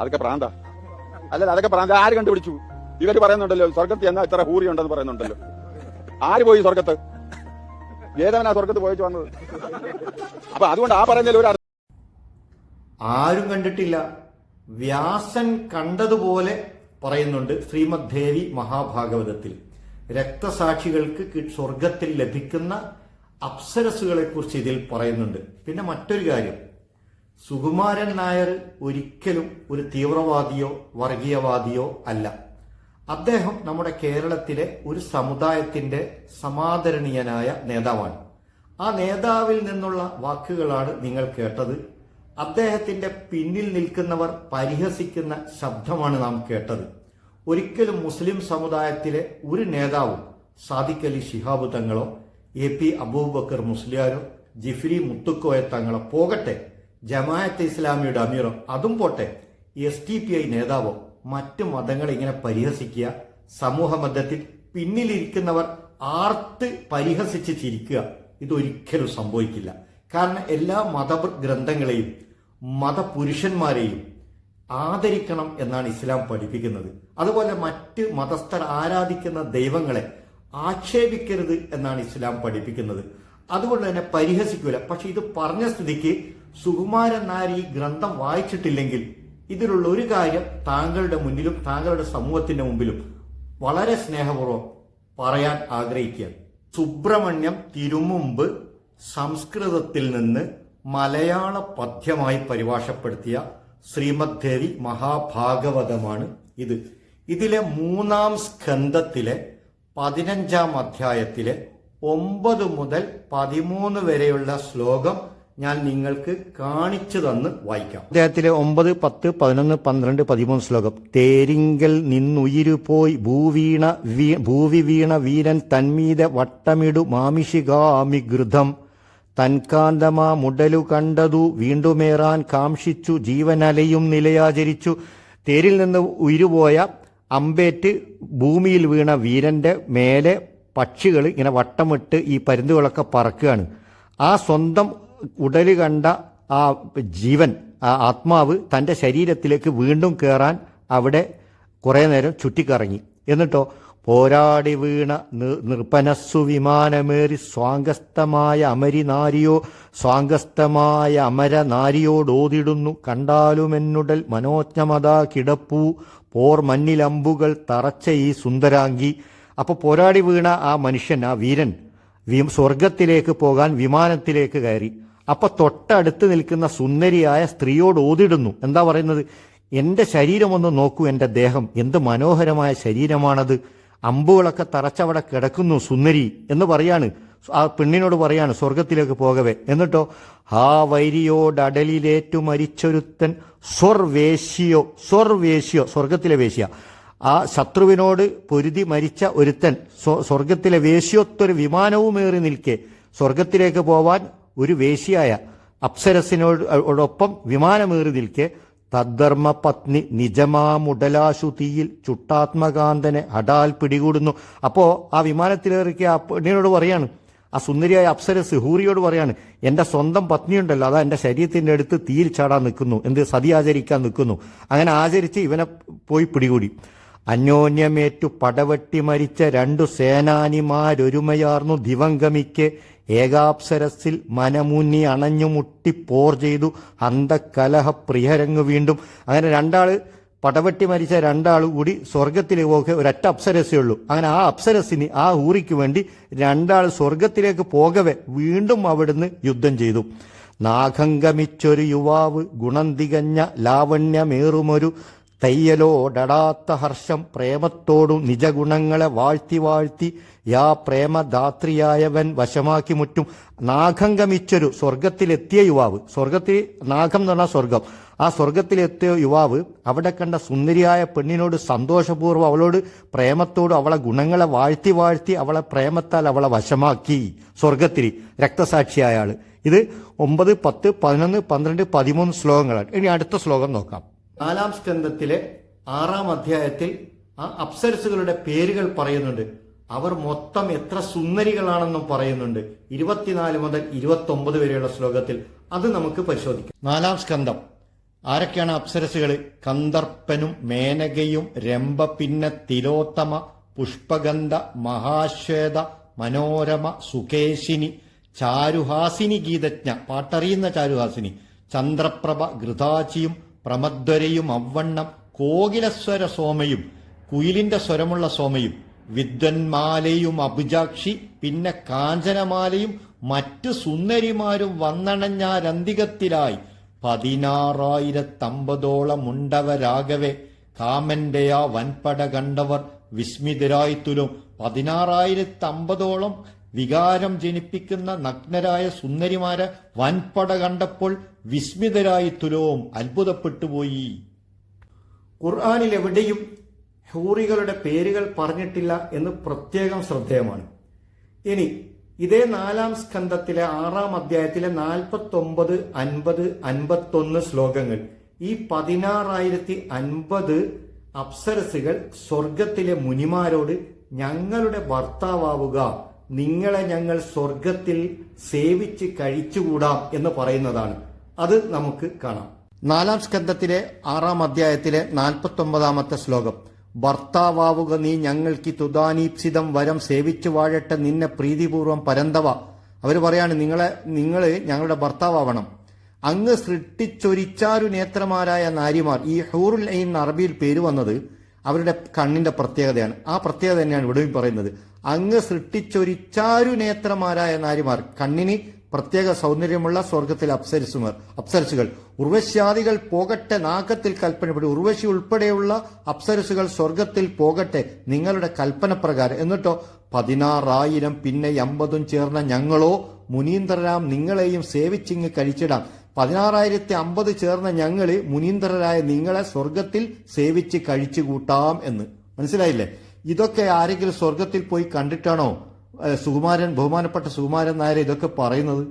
അതൊക്കെ പ്രാന്താ. അല്ല അതൊക്കെ പ്രാന്ത. ആര് കണ്ടുപിടിച്ചു? ഇവർ പറയുന്നുണ്ടല്ലോ സ്വർഗത്തിൽ എന്നാ ഇത്ര ഹൂറി ഉണ്ടെന്ന് പറയുന്നുണ്ടല്ലോ. ആര് പോയി സ്വർഗത്ത് ഏതവനാ സ്വർഗത്ത് പോയിച്ചു വന്നത്? അപ്പൊ അതുകൊണ്ട് ആ പറയുന്നതിൽ ഒരു ആരും കണ്ടിട്ടില്ല. വ്യാസൻ കണ്ടതുപോലെ പറയുന്നുണ്ട് ശ്രീമദ് ദേവി മഹാഭാഗവതത്തിൽ. രക്തസാക്ഷികൾക്ക് സ്വർഗത്തിൽ ലഭിക്കുന്ന അപ്സരസുകളെ കുറിച്ച് ഇതിൽ പറയുന്നുണ്ട്. പിന്നെ മറ്റൊരു കാര്യം. സുകുമാരൻ നായർ ഒരിക്കലും ഒരു തീവ്രവാദിയോ വർഗീയവാദിയോ അല്ല. അദ്ദേഹം നമ്മുടെ കേരളത്തിലെ ഒരു സമുദായത്തിന്റെ സമാദരണീയനായ നേതാവാണ്. ആ നേതാവിൽ നിന്നുള്ള വാക്കുകളാണ് നിങ്ങൾ കേട്ടത്. അദ്ദേഹത്തിന്റെ പിന്നിൽ നിൽക്കുന്നവർ പരിഹസിക്കുന്ന ശബ്ദമാണ് നാം കേട്ടത്. ഒരിക്കലും മുസ്ലിം സമുദായത്തിലെ ഒരു നേതാവും സാദിഖ് അലി ശിഹാബ് തങ്ങളോ എ പി അബൂബക്കർ മുസ്ലിയാരോ ജിഫ്രി മുത്തുക്കോയ തങ്ങളോ പോകട്ടെ. ജമാഅത്തെ ഇസ്ലാമിയുടെ അമീറോ. അതും പോട്ടെ എസ് ടി പി ഐ നേതാവോ മറ്റു മതങ്ങളെ ഇങ്ങനെ പരിഹസിക്കുക സമൂഹ മധ്യത്തിൽ പിന്നിലിരിക്കുന്നവർ ആർത്ത് പരിഹസിച്ച് ചിരിക്കുക ഇതൊരിക്കലും സംഭവിക്കില്ല. കാരണം എല്ലാ മത ഗ്രന്ഥങ്ങളെയും മതപുരുഷന്മാരെയും ആദരിക്കണം എന്നാണ് ഇസ്ലാം പഠിപ്പിക്കുന്നത്. അതുപോലെ മറ്റ് മതസ്ഥർ ആരാധിക്കുന്ന ദൈവങ്ങളെ ആക്ഷേപിക്കരുത് എന്നാണ് ഇസ്ലാം പഠിപ്പിക്കുന്നത്. അതുകൊണ്ട് തന്നെ പരിഹസിക്കൂല. പക്ഷെ ഇത് പറഞ്ഞ സ്ഥിതിക്ക് സുകുമാരൻ നായർ ഈ ഗ്രന്ഥം വായിച്ചിട്ടില്ലെങ്കിൽ ഇതിലുള്ള ഒരു കാര്യം താങ്കളുടെ മുന്നിലും താങ്കളുടെ സമൂഹത്തിന്റെ മുമ്പിലും വളരെ സ്നേഹപൂർവം പറയാൻ ആഗ്രഹിക്കുക. സുബ്രഹ്മണ്യം തിരുമുമ്പ് സംസ്കൃതത്തിൽ നിന്ന് മലയാള പദ്യമായി പരിഭാഷപ്പെടുത്തിയ ശ്രീമദ് ദേവി മഹാഭാഗവതമാണ് ഇത്. ഇതിലെ മൂന്നാം സ്കന്ധത്തിലെ പതിനഞ്ചാം അധ്യായത്തിലെ ഒമ്പത് മുതൽ പതിമൂന്ന് വരെയുള്ള ശ്ലോകം ഞാൻ നിങ്ങൾക്ക് കാണിച്ചു തന്ന് വായിക്കാം. അദ്ദേഹത്തിലെ ഒമ്പത് പത്ത് പതിനൊന്ന് പന്ത്രണ്ട് പതിമൂന്ന് ശ്ലോകം. തേരിങ്കൽ നിന്നുയിരു പോയി ഭൂവീണ ഭൂവി വീണ വീരൻ തന്മീത വട്ടമിടു മാമിഷികാമി ഗൃതം തൻകാന്തമാ മുടലു കണ്ടതു വീണ്ടുമേറാൻ കാംക്ഷിച്ചു ജീവനലയും നിലയാചരിച്ചു. തേരിൽ നിന്ന് ഉയരുപോയ അമ്പേറ്റ് ഭൂമിയിൽ വീണ വീരന്റെ മേലെ പക്ഷികൾ ഇങ്ങനെ വട്ടമിട്ട് ഈ പരുന്തുകളൊക്കെ പറക്കുകയാണ്. ആ സ്വന്തം ഉടൽ കണ്ട ആ ജീവൻ ആ ആത്മാവ് തന്റെ ശരീരത്തിലേക്ക് വീണ്ടും കയറാൻ അവിടെ കുറേ നേരം ചുറ്റിക്കറങ്ങി. എന്നിട്ടോ പോരാടി വീണ നിർപ്പനസ്സു വിമാനമേറി സ്വാംഗസ്ഥമായ അമരിനാരിയോ സ്വാംഗസ്ഥമായ അമരനാരിയോടോതിടുന്നു കണ്ടാലുമെന്നുടൽ മനോജ്ഞമതാ കിടപ്പൂ പോർ മഞ്ഞിലമ്പുകൾ തറച്ച ഈ സുന്ദരാംഗി. അപ്പോൾ പോരാടി വീണ ആ മനുഷ്യൻ ആ വീരൻ സ്വർഗത്തിലേക്ക് പോകാൻ വിമാനത്തിലേക്ക് കയറി. അപ്പൊ തൊട്ടടുത്ത് നിൽക്കുന്ന സുന്ദരിയായ സ്ത്രീയോട് ഓതിടുന്നു. എന്താ പറയുന്നത്? എന്റെ ശരീരം ഒന്ന് നോക്കൂ എന്റെ ദേഹം. എന്ത് മനോഹരമായ ശരീരമാണത്. അമ്പുകളൊക്കെ തറച്ചവിടെ കിടക്കുന്നു സുന്ദരി എന്ന് പറയാണ്. ആ പെണ്ണിനോട് പറയാണ് സ്വർഗത്തിലേക്ക് പോകവേ എന്നിട്ടോ ആ വൈരിയോട് അടലിലേറ്റു മരിച്ചൊരുത്തൻ സ്വർവേശ്യോ സ്വർവേശ്യോ സ്വർഗത്തിലെ വേശ്യ. ആ ശത്രുവിനോട് പൊരുതി മരിച്ച ഒരുത്തൻ സ്വർഗത്തിലെ വേശ്യോത്തൊരു വിമാനവുമേറി നിൽക്കെ. സ്വർഗത്തിലേക്ക് പോവാൻ ഒരു വേശിയായ അപ്സരസിനോടൊപ്പം വിമാനമേറി നിൽക്കെ തദ്ധർമ്മ പത്നി നിജമാമുടലാശു തീയിൽ ചുട്ടാത്മകാന്തനെ അടാൽ പിടികൂടുന്നു. അപ്പോൾ ആ വിമാനത്തിലേറിയ ആ പെണ്ണിനോട് പറയാണ് ആ സുന്ദരിയായ അപ്സരസ് ഹൂറിയോട് പറയാണ് എന്റെ സ്വന്തം പത്നിയുണ്ടല്ലോ അതാ എന്റെ ശരീരത്തിന്റെ അടുത്ത് തീയിൽ ചാടാൻ നിൽക്കുന്നു എന്ത് സതി ആചരിക്കാൻ നിൽക്കുന്നു. അങ്ങനെ ആചരിച്ച് ഇവനെ പോയി പിടികൂടി. അന്യോന്യമേറ്റു പടവെട്ടി മരിച്ച രണ്ടു സേനാനിമാരൊരുമയാർന്നു ദിവംഗമിക്ക് ഏകാപ്സരസിൽ മനമുന്നി അണഞ്ഞുമുട്ടി പോർ ചെയ്തു അന്തകലഹ പ്രിയരങ്ങ് വീണ്ടും. അങ്ങനെ രണ്ടാൾ പടവെട്ടി മരിച്ച രണ്ടാൾ കൂടി സ്വർഗത്തിലേക്ക് ഒരൊറ്റ അപ്സരസേ ഉള്ളൂ. അങ്ങനെ ആ അപ്സരസിന് ആ ഊറിക്ക് വേണ്ടി രണ്ടാൾ സ്വർഗത്തിലേക്ക് പോകവെ വീണ്ടും അവിടുന്ന് യുദ്ധം ചെയ്തു. നാഗംഗമിച്ചൊരു യുവാവ് ഗുണം തികഞ്ഞ ലാവണ്യമേറുമൊരു തയ്യലോടടാത്ത ഹർഷം പ്രേമത്തോടും നിജഗുണങ്ങളെ വാഴ്ത്തി വാഴ്ത്തി യാ പ്രേമദാത്രിയായവൻ വശമാക്കി മുറ്റും നാഗം ഗമിച്ചൊരു സ്വർഗത്തിലെത്തിയ യുവാവ്. സ്വർഗത്തിൽ നാഗം എന്ന് പറഞ്ഞാൽ സ്വർഗം. ആ സ്വർഗത്തിലെത്തിയ യുവാവ് അവിടെ കണ്ട സുന്ദരിയായ പെണ്ണിനോട് സന്തോഷപൂർവം അവളോട് പ്രേമത്തോട് അവളെ ഗുണങ്ങളെ വാഴ്ത്തി വാഴ്ത്തി അവളെ പ്രേമത്താൽ അവളെ വശമാക്കി. സ്വർഗത്തിൽ രക്തസാക്ഷിയായ ആൾ. ഇത് ഒമ്പത് പത്ത് പതിനൊന്ന് പന്ത്രണ്ട് പതിമൂന്ന് ശ്ലോകങ്ങളാണ്. ഇനി അടുത്ത ശ്ലോകം നോക്കാം. നാലാം സ്കന്ധത്തിലെ ആറാം അധ്യായത്തിൽ ആ അപ്സരസുകളുടെ പേരുകൾ പറയുന്നുണ്ട്. അവർ മൊത്തം എത്ര സുന്ദരികളാണെന്നും പറയുന്നുണ്ട്. ഇരുപത്തിനാല് മുതൽ ഇരുപത്തി ഒമ്പത് വരെയുള്ള ശ്ലോകത്തിൽ അത് നമുക്ക് പരിശോധിക്കാം. നാലാം സ്കന്ധം. ആരൊക്കെയാണ് അപ്സരസുകൾ കന്ദർപ്പനും മേനകയും രംഭ പിന്നെ തിലോത്തമ പുഷ്പഗന്ധ മഹാശ്വേത മനോരമ സുകേശിനി ചാരുഹാസിനി ഗീതജ്ഞ. പാട്ടറിയുന്ന ചാരുഹാസിനി. ചന്ദ്രപ്രഭ ഘൃതാചിയും പ്രമദ്വരയും അവണ്ണം കോകിലസ്വര സോമയും കുയിലിന്റെ സ്വരമുള്ള സോമയും വിദ്വന്മാലയും അഭിജാക്ഷി പിന്നെ കാഞ്ചനമാലയും മറ്റു സുന്ദരിമാരും വന്നണഞ്ഞാരന്തികത്തിലായി പതിനാറായിരത്തമ്പതോളം ഉണ്ടവരാകവെ കാമന്റെ ആ വൻപട കണ്ടവർ വിസ്മിതരായിത്തുലും പതിനാറായിരത്തമ്പതോളം വികാരം ജനിപ്പിക്കുന്ന നഗ്നരായ സുന്ദരിമാരെ വൻപട കണ്ടപ്പോൾ വിസ്മിതരായിത്തുലവും അത്ഭുതപ്പെട്ടുപോയി. ഖുർആാനിൽ എവിടെയും ഹൂറികളുടെ പേരുകൾ പറഞ്ഞിട്ടില്ല എന്ന് പ്രത്യേകം ശ്രദ്ധേയമാണ്. ഇനി ഇതേ നാലാം സ്കന്ധത്തിലെ ആറാം അധ്യായത്തിലെ നാൽപ്പത്തി ഒമ്പത് അൻപത് അൻപത്തൊന്ന് ശ്ലോകങ്ങൾ ഈ പതിനാറായിരത്തി അൻപത് അപ്സരസുകൾ സ്വർഗത്തിലെ മുനിമാരോട് ഞങ്ങളുടെ ഭർത്താവുക നിങ്ങളെ ഞങ്ങൾ സ്വർഗത്തിൽ സേവിച്ച് കഴിച്ചുകൂടാം എന്ന് പറയുന്നതാണ്. അത് നമുക്ക് കാണാം. നാലാം സ്കന്ധത്തിലെ ആറാം അധ്യായത്തിലെ നാൽപ്പത്തി ഒമ്പതാമത്തെ ശ്ലോകം. ഭർത്താവുക നീ ഞങ്ങൾക്ക് തുദാനീപ്സിതം വരം സേവിച്ചു വാഴട്ടെ നിന്നെ പ്രീതിപൂർവം പരന്തവ. അവർ പറയാണ് നിങ്ങളെ നിങ്ങൾ ഞങ്ങളുടെ ഭർത്താവണം അങ്ങ് സൃഷ്ടിച്ചൊരിച്ചാരു നേത്രമാരായ നാരിമാർ ഈ ഹൂറുൽ ഐൻ അറബിയിൽ പേര് വന്നത് അവരുടെ കണ്ണിന്റെ പ്രത്യേകതയാണ്. ആ പ്രത്യേകത തന്നെയാണ് ഇവിടെയും പറയുന്നത്. അങ്ങ് സൃഷ്ടിച്ചൊരിച്ചാരു നേത്രമാരായ നാരിമാർ കണ്ണിന് പ്രത്യേക സൗന്ദര്യമുള്ള സ്വർഗത്തിൽ അപ്സരസുമർ അപ്സരസുകൾ ഉർവശ്യാദികൾ പോകട്ടെ നാഗത്തിൽ കൽപ്പനപ്പെടും ഉർവശി ഉൾപ്പെടെയുള്ള അപ്സരസുകൾ സ്വർഗത്തിൽ പോകട്ടെ നിങ്ങളുടെ കൽപ്പന പ്രകാരം എന്നിട്ടോ പതിനാറായിരം പിന്നെ അമ്പതും ചേർന്ന ഞങ്ങളോ മുനീന്ദ്രരാം നിങ്ങളെയും സേവിച്ചിങ്ങ് കഴിച്ചിടാം. പതിനാറായിരത്തി അമ്പത് ചേർന്ന ഞങ്ങൾ മുനീന്ദ്രരായ നിങ്ങളെ സ്വർഗത്തിൽ സേവിച്ച് കഴിച്ചു കൂട്ടാം എന്ന്. മനസ്സിലായില്ലേ? ഇതൊക്കെ ആരെങ്കിലും സ്വർഗത്തിൽ പോയി കണ്ടിട്ടാണോ? സുകുമാരൻ ബഹുമാനപ്പെട്ട സുകുമാരൻ നായർ ഇതൊക്കെ പറയുന്നത്